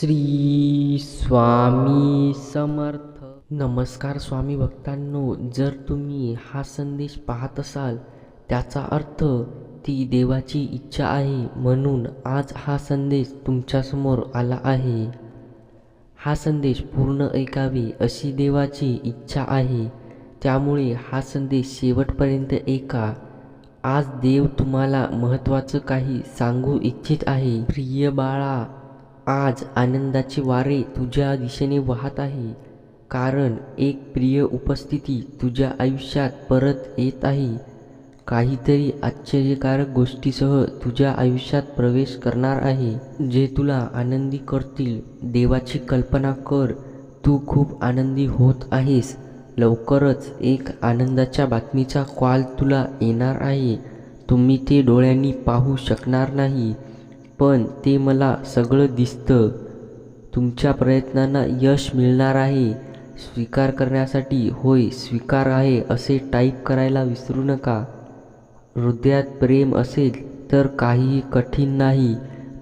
श्री स्वामी समर्थ. नमस्कार स्वामी भक्तांनो जर तुम्ही हा संदेश पाहत असाल त्याचा अर्थ ती देवाची इच्छा आहे म्हणून आज हा संदेश तुमच्यासमोर आला आहे. हा संदेश पूर्ण ऐकावे अशी देवाची इच्छा आहे. त्यामुळे हा संदेश शेवटपर्यंत ऐका. आज देव तुम्हाला महत्त्वाचं काही सांगू इच्छित आहे. प्रिय बाळा आज आनंदाचे वारे तुझ्या दिशेने वाहत आहे. कारण एक प्रिय उपस्थिती तुझ्या आयुष्यात परत येत आहे. काहीतरी आश्चर्यकारक गोष्टीसह तुझ्या आयुष्यात प्रवेश करणार आहे. जे तुला आनंदी करतील देवाची कल्पना कर. तू खूप आनंदी होत आहेस. लवकरच एक आनंदाच्या बातमीचा कॉल तुला येणार आहे. तुम्ही ते डोळ्यांनी पाहू शकणार नाही. पण ते मला सगळं दिसतं. तुमच्या प्रयत्नांना यश मिळणार आहे. स्वीकार करण्यासाठी होय स्वीकार आहे असे टाईप करायला विसरू नका. हृदयात प्रेम असेल तर काहीही कठीण नाही.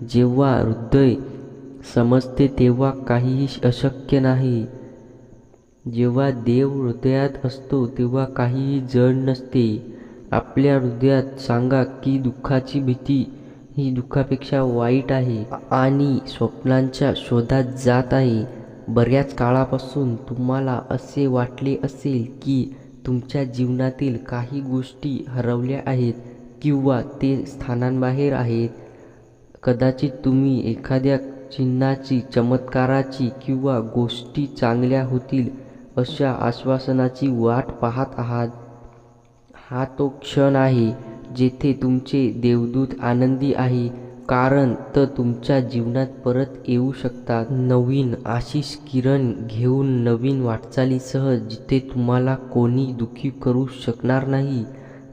जेव्हा हृदय समजते तेव्हा काहीही अशक्य नाही. जेव्हा देव हृदयात असतो तेव्हा काहीही जड नसते. आपल्या हृदयात सांगा की दुःखाची भीती ही दुःखापेक्षा वाईट आहे आणि स्वप्नांच्या शोधात जात आहे. बऱ्याच काळापासून तुम्हाला असे वाटले असेल की तुमच्या जीवनातील काही गोष्टी हरवल्या आहेत किंवा ते स्थानांबाहेर आहेत. कदाचित तुम्ही एखाद्या चिन्हाची चमत्काराची किंवा गोष्टी चांगल्या होतील अशा आश्वासनाची वाट पाहत आहात. हा तो क्षण आहे. जेथे तुमचे देवदूत आनंदी आहे कारण तर तुमच्या जीवनात परत येऊ शकतात. नवीन आशिष किरण घेऊन नवीन वाटचालीसह जिथे तुम्हाला कोणी दुखी करू शकणार नाही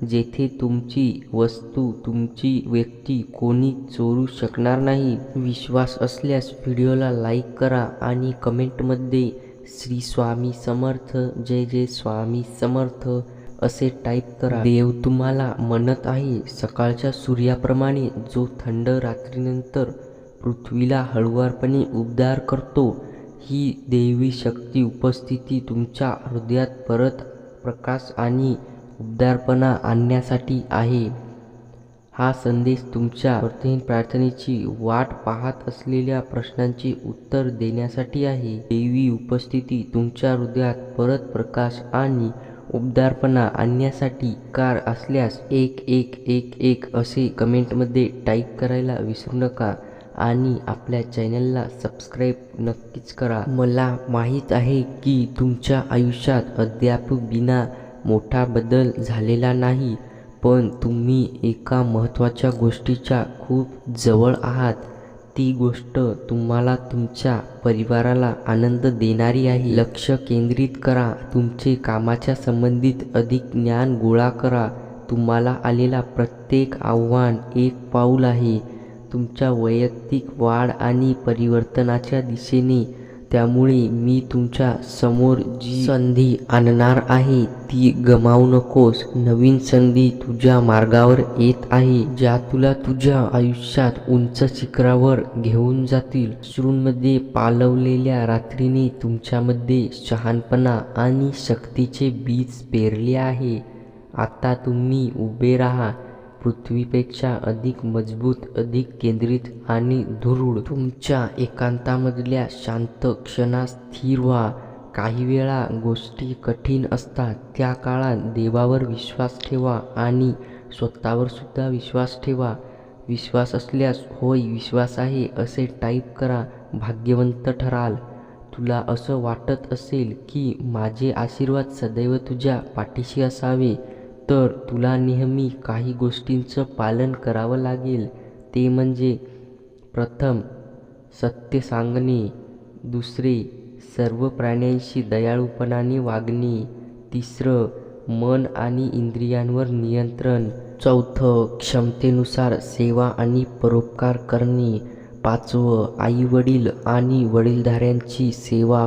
जेथे तुमची वस्तू तुमची व्यक्ती कोणी चोरू शकणार नाही विश्वास असल्यास व्हिडिओला लाईक करा आणि कमेंटमध्ये श्री स्वामी समर्थ जय जय स्वामी समर्थ असे टाईप करा. देव तुम्हाला म्हणत आहे सकाळच्या सूर्याप्रमाणे जो थंड रात्रीनंतर पृथ्वीला हळुवारपणे उबदार करतो ही देवी शक्ती उपस्थिती तुमच्या हृदयात परत प्रकाश आणि उबदारपणा आणण्यासाठी आहे. हा संदेश तुमच्या अर्थहीन प्रार्थनेची वाट पाहत असलेल्या प्रश्नांचे उत्तर देण्यासाठी आहे. देवी उपस्थिती तुमच्या हृदयात परत प्रकाश आणि उबदारपणा आणण्यासाठी कार असल्यास एक एक एक एक असे कमेंटमध्ये टाईप करायला विसरू नका आणि आपल्या चॅनलला सबस्क्राईब नक्कीच करा. मला माहीत आहे की तुमच्या आयुष्यात अद्याप बिना मोठा बदल झालेला नाही पण तुम्ही एका महत्त्वाच्या गोष्टीच्या खूप जवळ आहात. ती गोष्ट तुम्हाला तुमच्या परिवाराला आनंद देणारी आहे. लक्ष केंद्रित करा. तुमचे कामाच्या संबंधित अधिक ज्ञान गोळा करा. तुम्हाला आलेला प्रत्येक आव्हान एक पाऊल आहे. तुमच्या वैयक्तिक वाढ आणि परिवर्तनाच्या दिशेने त्यामुळे मी तुमच्यासमोर जी संधी आणणार आहे ती गमावू नकोस. नवीन संधी तुझ्या मार्गावर येत आहे ज्या तुला तुझ्या आयुष्यात उंच शिखरावर घेऊन जातील. श्रूंमध्ये पालवलेल्या रात्रीने तुमच्यामध्ये शहाणपणा आणि शक्तीचे बीज पेरले आहे. आता तुम्ही उभे राहा. पृथ्वीपेक्षा अधिक मजबूत अधिक केंद्रित आणि दृढ तुमच्या एकांतामधल्या शांत क्षणात स्थिर व्हा. काही वेळा गोष्टी कठीण असतात. त्या काळात देवावर विश्वास ठेवा आणि स्वतःवर सुद्धा विश्वास ठेवा. विश्वास असल्यास होय विश्वास आहे असे टाईप करा. भाग्यवंत ठराल. तुला असं वाटत असेल की माझे आशीर्वाद सदैव तुझ्या पाठीशी असावे. तर तुला नेहमी काही गोष्टींचं पालन करावं लागेल. ते म्हणजे प्रथम सत्य सांगणे दुसरे सर्व प्राण्यांशी दयाळूपणाने वागणे तिसरं मन आणि इंद्रियांवर नियंत्रण चौथं क्षमतेनुसार सेवा आणि परोपकार करणे पाचवं आईवडील आणि वडीलधाऱ्यांची सेवा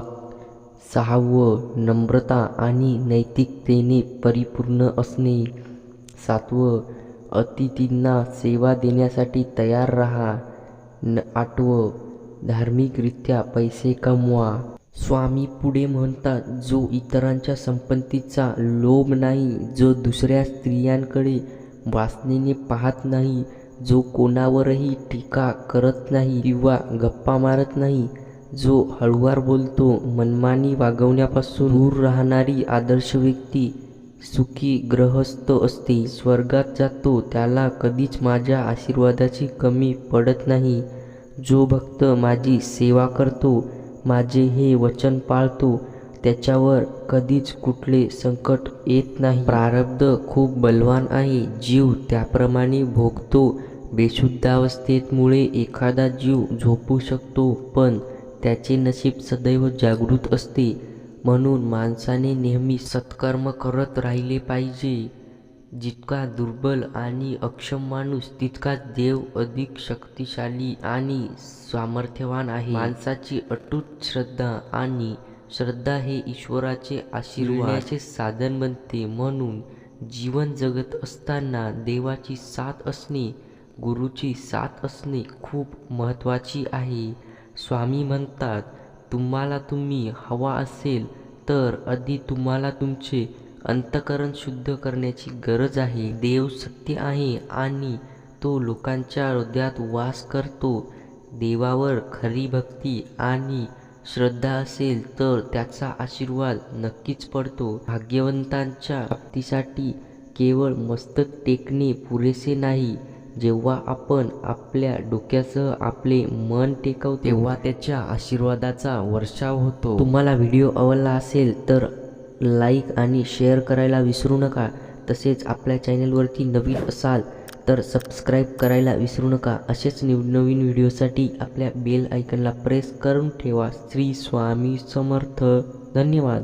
सहावं नम्रता आणि नैतिकतेने परिपूर्ण असणे. सातवं अतिथींना सेवा देण्यासाठी तयार राहा. न आठवं धार्मिकरित्या पैसे कमवा. स्वामी पुढे म्हणतात जो इतरांच्या संपत्तीचा लोभ नाही जो दुसऱ्या स्त्रियांकडे वासनेने पाहत नाही जो कोणावरही टीका करत नाही किंवा गप्पा मारत नाही जो हळुवार बोलतो मनमानी वागवण्यापासून दूर राहणारी आदर्श व्यक्ती सुखी ग्रहस्थ असते. स्वर्गात जातो त्याला कधीच माझ्या आशीर्वादाची कमी पडत नाही. जो भक्त माझी सेवा करतो माझे हे वचन पाळतो त्याच्यावर कधीच कुठले संकट येत नाही. प्रारब्ध खूप बलवान आहे. जीव त्याप्रमाणे भोगतो. बेशुद्धावस्थेतमुळे एखादा जीव झोपू शकतो पण त्याचे नशीब सदैव जागृत असते. म्हणून माणसाने नेहमी सत्कर्म करत राहिले पाहिजे. जितका दुर्बल आणि अक्षम माणूस तितकाच देव अधिक शक्तिशाली आणि सामर्थ्यवान आहे. माणसाची अटूट श्रद्धा आणि श्रद्धा हे ईश्वराचे आशीर्वादाचे साधन बनते. म्हणून जीवन जगत असताना देवाची साथ असणे गुरुची साथ असणे खूप महत्त्वाची आहे. स्वामी म्हणतात तुम्हाला तुम्ही हवा असेल तर आधी तुम्हाला तुमचे अंतकरण शुद्ध करण्याची गरज आहे. देव सत्य आहे आणि तो लोकांच्या हृदयात वास करतो. देवावर खरी भक्ती आणि श्रद्धा असेल तर त्याचा आशीर्वाद नक्कीच पडतो. भाग्यवंतांच्या भक्तीसाठी केवळ मस्तक टेकणे पुरेसे नाही. जेव्हा आपण आपल्या डोक्यासह आपले मन टेकव तेव्हा त्याच्या आशीर्वादाचा वर्षाव होतो. तुम्हाला व्हिडिओ आवडला असेल तर लाईक आणि शेअर करायला विसरू नका. तसेच आपल्या चॅनलवरती नवीन असाल तर सबस्क्राईब करायला विसरू नका. असेच नवीन व्हिडिओसाठी आपल्या बेल आयकनला प्रेस करून ठेवा. श्री स्वामी समर्थ. धन्यवाद.